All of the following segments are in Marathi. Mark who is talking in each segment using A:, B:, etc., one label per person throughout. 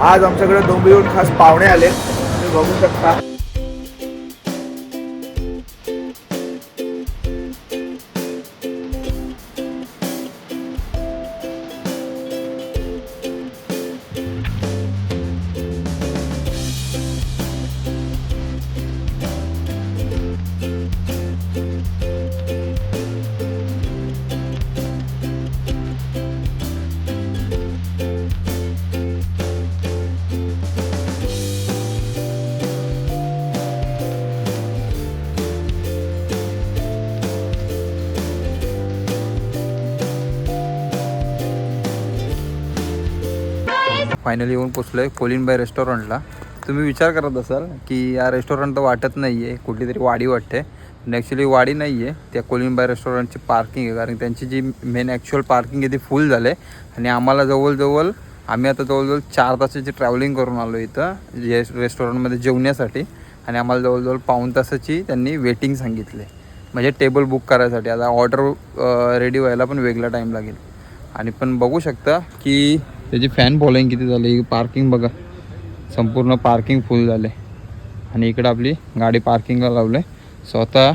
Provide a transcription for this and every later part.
A: आज आमच्याकडे डोंबिवलीहून खास पाहुणे आले. तुम्ही बघू शकता.
B: फायनली येऊन पोचलो आहे कोलिनबाई रेस्टॉरंटला तुम्ही विचार करत असाल की या रेस्टॉरंट तर वाटत नाही आहे कुठली तरी वाडी वाटते. पण ॲक्च्युली वाडी नाही आहे त्या कोलिनबाई रेस्टॉरंटची पार्किंग आहे. कारण त्यांची जी मेन ॲक्च्युअल पार्किंग आहे ती फुल झाले. आणि आम्हाला जवळजवळ आम्ही आता जवळजवळ चार तासाची ट्रॅव्हलिंग करून आलो इथं जे रेस्टॉरंटमध्ये जेवण्यासाठी. आणि आम्हाला जवळजवळ पाऊण तासाची त्यांनी वेटिंग सांगितले. म्हणजे टेबल बुक करायसाठी. आता ऑर्डर रेडी व्हायला पण वेगळा टाईम लागेल. आणि पण बघू शकता की त्याची फॅन फॉलोईंग किती झाली? पार्किंग बघा. संपूर्ण पार्किंग फुल झाले. आणि इकडं आपली गाडी पार्किंगला लावले स्वतः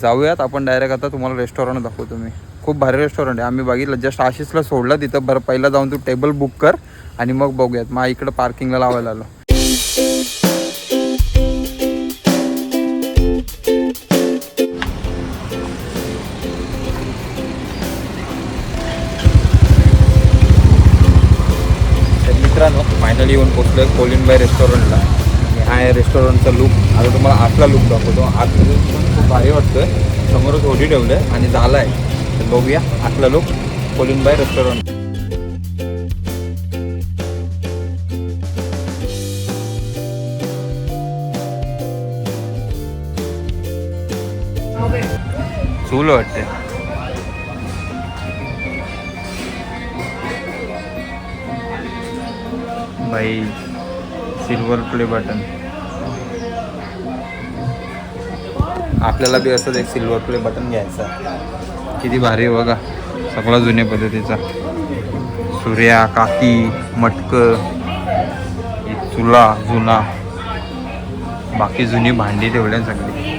B: जाऊयात. आपण डायरेक्ट आता तुम्हाला रेस्टॉरंट दाखवतो मी. खूप भारी रेस्टॉरंट आहे. आम्ही बघितलं. जस्ट आशिषला सोडलं तिथं. बरं पहिला जाऊन तू टेबल बुक कर. आणि मग बघूयात. मग इकडं पार्किंगला लावायला आलो. मित्रांनो फायनली येऊन पोचलो आहे कोलिनबाई रेस्टॉरंटला हा आहे रेस्टॉरंटचा लुक आता तुम्हाला आतला लुक दाखवतो. आतमध्ये म्हणजे खूप भारी वाटतोय. समोरच ओढी ठेवलं आहे आणि झाला आहे तर बघूया आतला लुक कोलिनबाई रेस्टॉरंट चूल वाटते बाई सिल्वर प्ले बटन आपल्याला बी असंच एक सिल्वर प्ले बटन घ्यायचा किती भारी आहे बघा. सगळा जुन्या पद्धतीचा. सूर्या काकी मटक चुला जुना. बाकी जुनी भांडी ठेवल्या सगळी.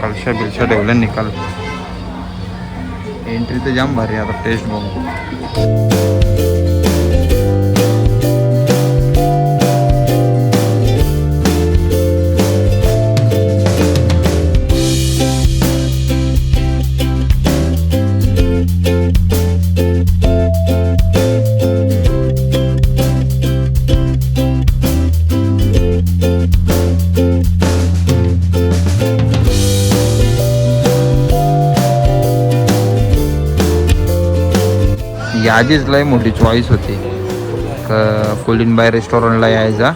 B: कलशा बिलशा ठेवल्या निकाल. एंट्री तर जाम भारी आता टेस्ट बघू याचीच लय मोठी चॉईस होती. क- कोलिनबाई रेस्टॉरंटला यायचा.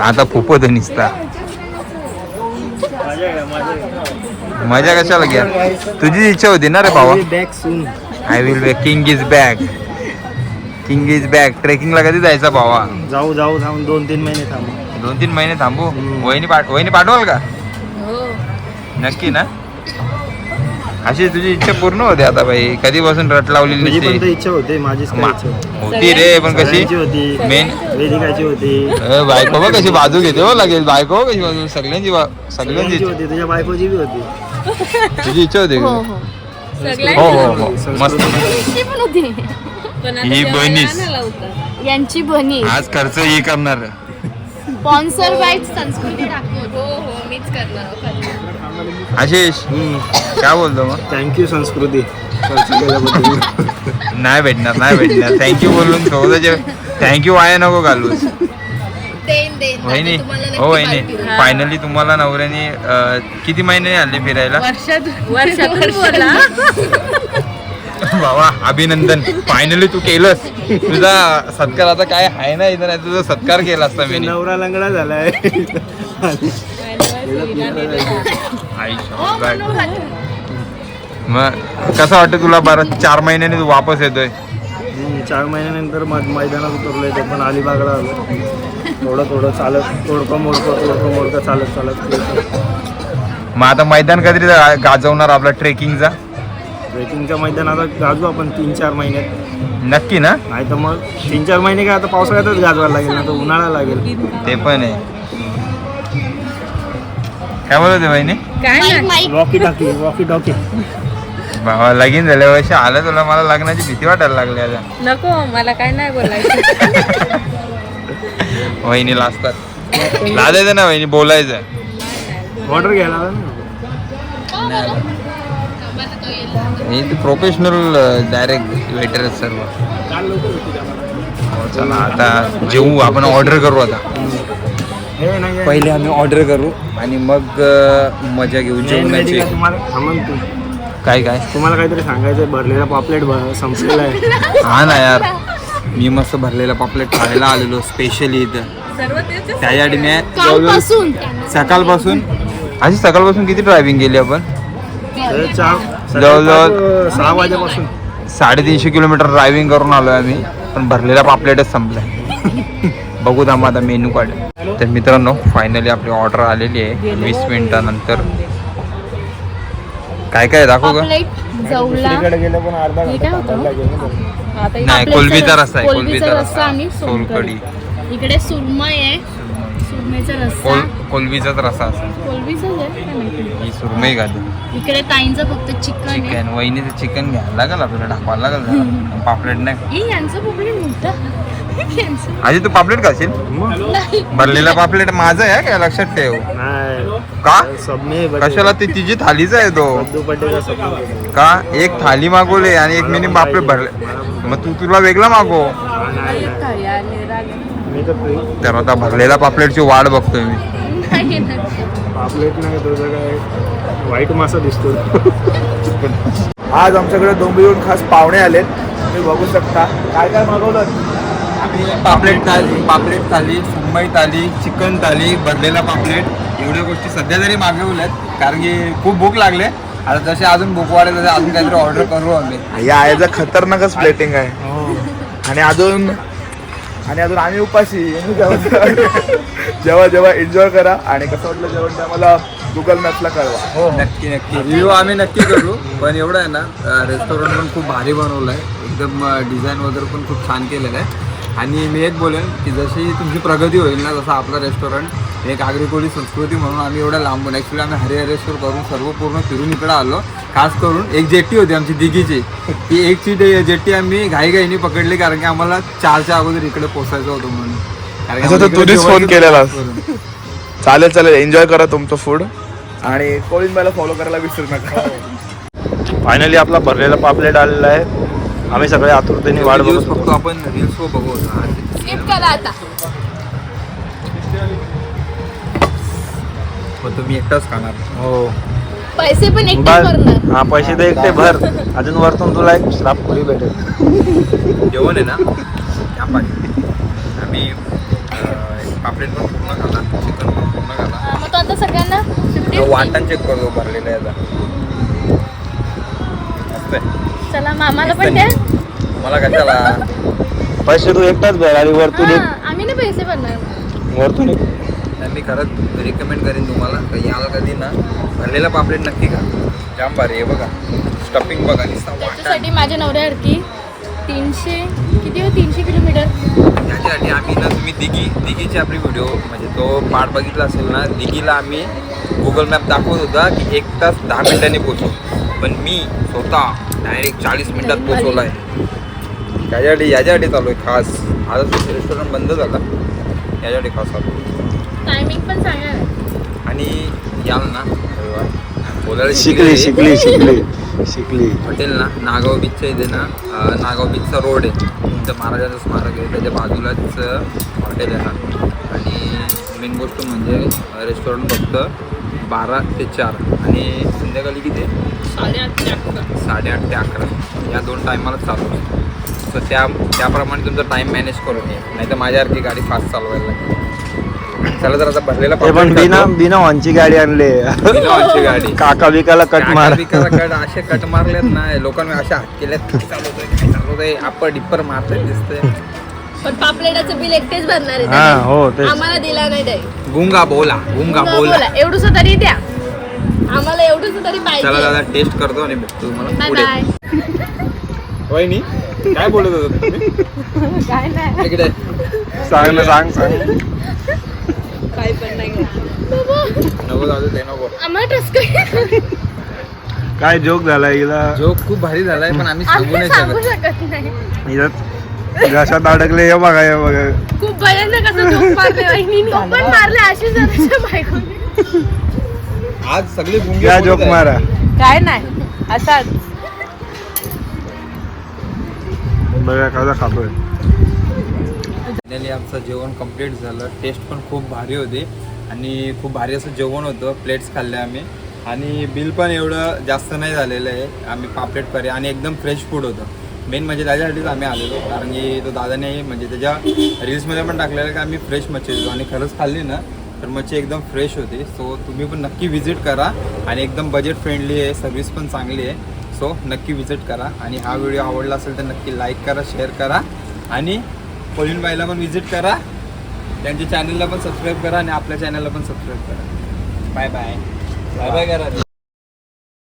B: आता फुपत निसता. मजा कशाला घ्या? तुझी इच्छा होती ना रे भावा. I will back king is back king is back ट्रेकिंगला कधी जायचा भावा?
C: जाऊ जाऊ थांबून दोन तीन महिने थांबू.
B: दोन तीन महिने थांबू. वहिनी पाठ वहिनी पाठवाल का? नक्की ना? अशी तुझी इच्छा पूर्ण होते आता भाई कधीपासून रट लावलेली
C: माझी पण तर
B: नसते.
C: इच्छा होते माझीच काय
B: मा-
C: इच्छा होती.
B: रे पण कशी?
C: सगळ्यांची होती
B: मेन
C: वेदिकाची होती.
B: बायको बघ कशी बाजू घेते हो लागेल बायको बघ कशी बाजू सगळ्यांची बा- सगळ्यांची
C: सगळ्यांची
B: इच्छा.
C: होती तुझ्या बायकोची बी होती.
B: तुझी इच्छा होती का?
D: हो हो.
B: हो हो हो. मस्त
D: यांची पण होती.
B: ही बहिणीच.
D: यांची बनी
B: आज खर्च ही करणार.
D: स्पॉन्सर बाय संस्कृती ठाकूर हो हो मीच करणार
B: आशिष. काय बोलतो मग?
C: थँक्यू संस्कृती.
B: नाही भेटणार नाही भेटणार. थँक्यू बोलून स्वतःचे थँक्यू वाया नको घालूस. वहिनी हो वहिनी फायनली तुम्हाला नवऱ्याने किती महिने आले फिरायला? बाबा अभिनंदन. फायनली तू केलंस. तुझा सत्कार आता काय आहे ना इथं नाही तुझा सत्कार केला असता मी
C: नवरा लंगडा झालाय.
B: आई. मग कसं वाटतं तुला बरं? चार महिन्याने तू वापस येतोय.
C: चार महिन्यानंतर मै- मैदानात उतरलोय ते पण अलिबागला आलो थोडं थोडं चालत तोडकं मोडकं तोडकं मोडकं चालत चालत
B: मग आता मैदान कधी गाजवणार आपला ट्रेकिंगचा?
C: ट्रेकिंगच्या मैदानात गाजू आपण तीन चार महिन्यात
B: नक्की ना?
C: नाही तर मग तीन चार महिने काय आता पावसाळ्यातच गाजवायला लागेल ना तर उन्हाळा लागेल.
B: ते पण आहे. काय बोलत आहे बहिणी?
D: Mike mike
C: walkie talkie walkie talkie
B: भावा लगीन झाल्या वर्षी आलं तुला मला लग्नाची भीती वाटायला लागली आता.
E: नको मला काय नाही बोलायचं.
B: वहिनी लाजतात. लाजायचं ना वहिनी बोलायचं.
C: ऑर्डर घ्यायला आला ना
B: हे प्रोफेशनल डायरेक्ट वेटर आहेत सर्व. हो, चला आता जेवू आपण ऑर्डर करू आता.
C: हे नाही
B: पहिले आम्ही ऑर्डर करू आणि मग अं, मजा घेऊ जेवणाची.
C: तुम्हाला? तू.
B: काय काय?
C: तुम्हाला काहीतरी सांगायचं भरलेला पॉपलेट संपलेला आहे.
B: हा ना यार. मी मस्त भरलेला पापलेट खायला आलेलो स्पेशली इथं.
E: सर्व तेच
B: त्यासाठी मी
D: कालपासून
B: सकाळपासून? आधी सकाळपासून किती ड्रायव्हिंग केली आपण?
C: तर चार
B: जवळ- जवळ-
C: सकाळी सहा वाजेपासून.
B: साडेतीनशे किलोमीटर ड्रायव्हिंग करून आलोय आम्ही पण भरलेला पापलेटच संपलाय. बघू थांबा आता मेनू कार्ड तर मित्रांनो फायनली आपली ऑर्डर आलेली आहे. वीस मिनिटानंतर. काय काय दाखवू का
D: पापलेट जवला
C: दुसरीकडे गेलं पण अर्धा
D: हे
C: घंटा
D: काय होतं?
C: थांबायला लागेल ना.
E: आता
B: नाही कोलबीचा
D: रस-
B: रस्सा आहे
D: कोलबीचा
B: कोलबीचा
D: रस्सा
B: रस्सा
D: आणि
B: सोलकडी
D: इकडे सुरमई आहे. सुरमईचा रस्सा.
B: कोल रस्सा असेल.
D: कोलबीचाच आहे काय माहिती.
B: ही सुरमई घालू
D: इकडे ताईंचं फक्त चिकन आहे.
B: चिकन वहिनीचं चिकन घ्यायला लागेल आपल्याला टाकायला लागेल जरा. पापलेट नाही.
D: ए, यांचं पापलेट मोठं. यांचं
B: आधी तू पापलेट खाशील?
D: नाही.
B: भरलेला पापलेट माझं आहे काय लक्षात ठेव?
C: नाही.
B: का? कशाला ती तिची थालीच आहे तो?
C: पटेल
B: का? एक थाली मागवले आणि एक मिनी पापलेट भरले. मग तू तुला वेगळा मागव.
C: नाही नाही तर
B: आता भरलेला पापलेटची वाट बघतोय मी.
C: पापलेट नाही तुझं काय वाईट मासा दिसतो
A: आज आमच्याकडे डोंबिवलीहून खास पाहुणे आलेत. तुम्ही बघू शकता. काय काय मागवलं?
B: आम्ही पापलेट थाली पापलेट थाली सुंबई थाली चिकन थाली भरलेला पापलेट. एवढ्या गोष्टी सध्या तरी मागवल्यात कारण की खूप भूक लागले. आता जसे अजून भूक वाढेल तसे अजून काहीतरी ऑर्डर करू आम्ही.
A: या आयचं खतरनाकच प्लेटिंग आहे. आणि अजून आणि अजून आम्ही उपाशी. जेव्हा जेव्हा एन्जॉय करा आणि कसं वाटलं जेवण ते आम्हाला गुगल मॅपला कळवा.
B: नक्की नक्की. रिव्ह्यू आम्ही नक्की करू पण एवढं आहे ना रेस्टॉरंट पण खूप भारी बनवलं आहे एकदम डिझाईन वगैरे पण खूप छान केलेलं आहे. आणि मी एक बोलेन की जशी तुमची प्रगती होईल ना जसं आपलं रेस्टॉरंट एक आगरी संस्कृती म्हणून आम्ही एवढ्या लांबून ॲक्च्युली आम्ही हरिहरेश्वर करून सर्व पूर्ण फिरून इकडं आलो. खास करून एक जेट्टी होती आमची दिघीची. ती एक ची डे- जेट्टी आम्ही घाईघाईने पकडली कारण की आम्हाला चारच्या अगोदर इकडे पोचायचं होतं म्हणून. कारण की
A: तुम्हीच फोन केलेला. चालेल चालेल. एन्जॉय करा तुमचं फूड आणि कोळींबाला फॉलो करायला विसरू नका.
C: फायनली आपला भरलेला पापलेट आलेला आहे. आम्ही सगळे आतुरतेने वाट
B: दिवस
C: बघत
B: फक्त
C: होतो.
B: आपण रील्स वर बघू
D: स्किप करा आता.
B: पण तुम्ही एकटाच खाणार.
C: हो.
D: पैसे पण एकटे
C: हा पैसे तर एकटे भर. अजून वरतून तुला एक स्लाप पुरी भेटेल.
B: जेवण आहे ना? पाहिजे आम्ही पापलेट पण पूर्ण खाला चिकन पण पूर्ण खाला
D: मग तो आता सगळ्यांना
B: वाटण चेक करतो भरलेला मस्त आहे.
D: चला मामाला पण द्या
B: मला कशाला?
C: पैसे तू एकटाच भर आणि वरतून
D: हा, आम्ही ना पैसे भरणार.
C: वरतून एक
B: नाही, मी खरंच रिकमेंड करेन तुम्हाला. का याला कधी ना भरलेला पापलेट नक्की खा. जाम भारी आहे बघा. स्टफिंग बघा नुसता
D: त्याच्यासाठी माझ्या नवऱ्यासारखी तीनशे किती हो? तीनशे किलोमीटर.
B: त्याच्यासाठी आम्ही ना तुम्ही दिघी दिघीची आपली व्हिडिओ म्हणजे तो पार्ट बघितला असेल ना दिघीला आम्ही गुगल मॅप दाखवत होता की एक तास दहा मिनिटांनी पोचू पण मी स्वतः डायरेक्ट चाळीस मिनिटात पोचवला आहे त्याच्यासाठी याच्यासाठी चालू आहे खास. आजच रेस्टॉरंट बंद झाला. याच्यासाठी खास चालू आहे.
D: टायमिंग पण सांगा ना.
B: आणि याल ना रविवार. बोलायला
C: शिकली शिकली शिकली शिकली.
B: हॉटेल ना नागाव बीचच्या इथे ना. नागाव बीचचा रोड आहे. तुमचं महाराजाचं स्मारक आहे. त्याच्या बाजूलाच हॉटेल आहे हा आणि मेन गोष्ट म्हणजे रेस्टॉरंट फक्त बारा ते चार. आणि संध्याकाळी किती?
D: साडेआठ ते अकरा.
B: साडेआठ ते अकरा. या दोन टायमाला चालू आहे तर त्या त्याप्रमाणे तुमचा टाईम मॅनेज करून ये नाही तर माझ्यासारखी गाडी फास्ट चालवायला लागेल. चला तर आता भरलेला
C: ते पण बिना. बिना हॉर्नची गाडी आणली.
B: बिना हॉर्नची गाडी.
C: काका बिकाला कट मार.
B: बिकाला कट असे कट मारलेत ना लोकांनी अशा हात केल्यात चालवतोय काय चालवतोय आपण डिप्पर मारतोय दिसतंय.
D: पण पापलेटाचं बिल एकटेच भरणार आहे
C: हा
D: त्याने.
C: हो
D: आम्हाला दिला नाही ते
B: गुंगा बोला गुंगा बोला.
D: बोला. एवढंच तरी द्या. आम्हाला एवढंच तरी
B: चला
D: पाहिजे
B: दादा टेस्ट करतो आणि भेटतो तुम्हाला
D: बाय
B: पुढे.
D: बाय
B: वहिनी काय बोलत होता तुम्ही?
E: काय नाही.
B: इकडे.
C: सांग ना सांग सांग.
E: काय पण नाही
B: नको दादा ते नको.
D: आम्हाला ट्रस्ट
C: काय जोक झाला हिला?
B: जोक खूप भारी झालाय पण आम्ही सांगू
D: आम्ही
B: नाही
D: सांगू
B: शकत.
D: शकत नाही.
C: हिला घशात अडकले हे बघा हे बघा.
D: खूप भयानक असं जोक मारले वहिनीने पण मारले अशी बायकोने.
B: आज सगळे गुंगे
C: या जोक. मारा.
E: काय नाही असाच.
C: बघा कसा खातोय.
B: फायनली आमचं जेवण कंप्लीट झालं. टेस्ट पण खूप भारी होती. आणि खूप भारी असं जेवण होतं. प्लेट्स खाल्ले आम्ही. आणि बिल पण एवढं जास्त नाही झालेलं आहे. आम्ही पापलेट करे आणि एकदम फ्रेश फूड होतं. मेन म्हणजे त्याच्यासाठीच आम्ही आलेलो. कारण की तो दादाने म्हणजे त्याच्या रील्समध्ये पण टाकलेलं की आम्ही फ्रेश मच्छी देतो. आणि खरंच खाल्ली ना तर मच्छी एकदम फ्रेश होती. सो तुम्ही पण नक्की व्हिजिट करा. आणि एकदम बजेट फ्रेंडली आहे. सर्विस पण चांगली आहे. सो नक्की व्हिजिट करा. आणि हा व्हिडिओ आवडला असेल तर नक्की लाईक करा शेअर करा. आणि कोलिन बाईला पण व्हिजिट करा. त्यांच्या चॅनलला पण सबस्क्राईब करा आणि आपल्या चॅनलला पण सबस्क्राईब करा. बाय बाय बाय बाय करा